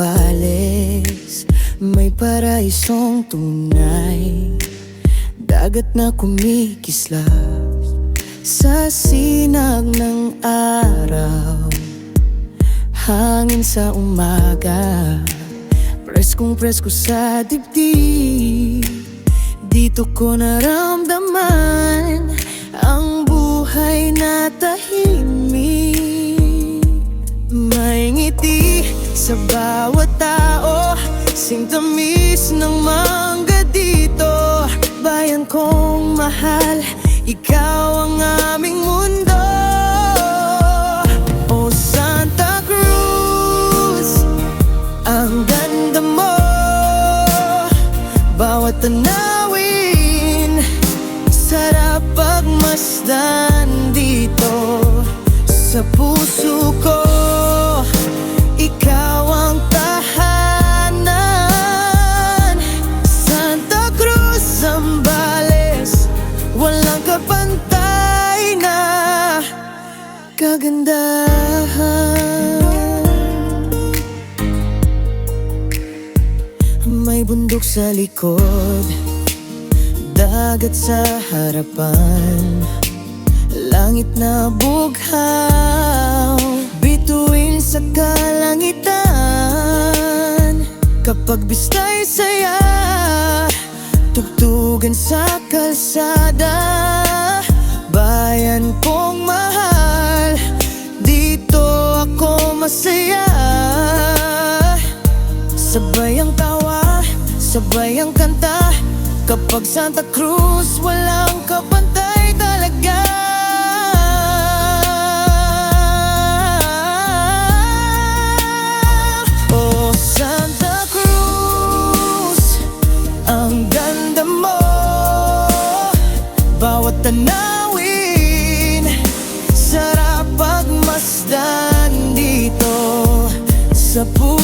Zambales May paraisong tunay. Dagat na kumikislap Sa sinag ng araw. Hangin sa umaga Preskong presko sa dibdib. Dito ko naramdaman Ang buhay na tahimik sa bawat tao. Singtamis ng mangga dito. Bayan kong mahal Ikaw ang aming mundo. O Santa Cruz Ang ganda mo. Bawat tanawin Sarap pagmasdan dito. Sa puso ko kagandahan. May bundok sa likod Dagat sa harapan. Langit na bughaw Bituin sa kalangitan. Kapag bista'y saya Tugtugan sa kalsada Sabay ang tawa, sabay ang kanta. Kapag Santa Cruz, walang kapantay talaga. Oh Santa Cruz, ang ganda mo. Bawat tanawin, sarap pagmasdan dito. Sa puso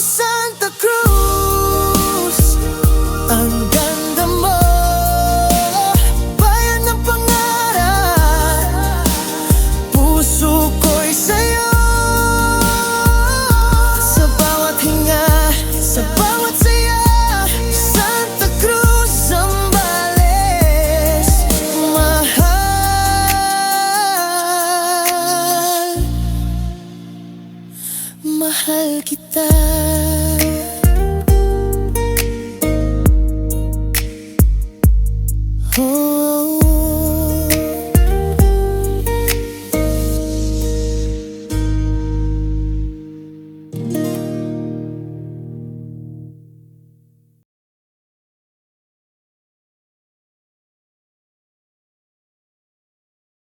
Santa Cruz Ang ganda mo. Bayan ng pangarap Puso ko'y sa'yo. Sa bawat hinga Sa bawat saya Santa Cruz Zambales Mahal. Mahal kita.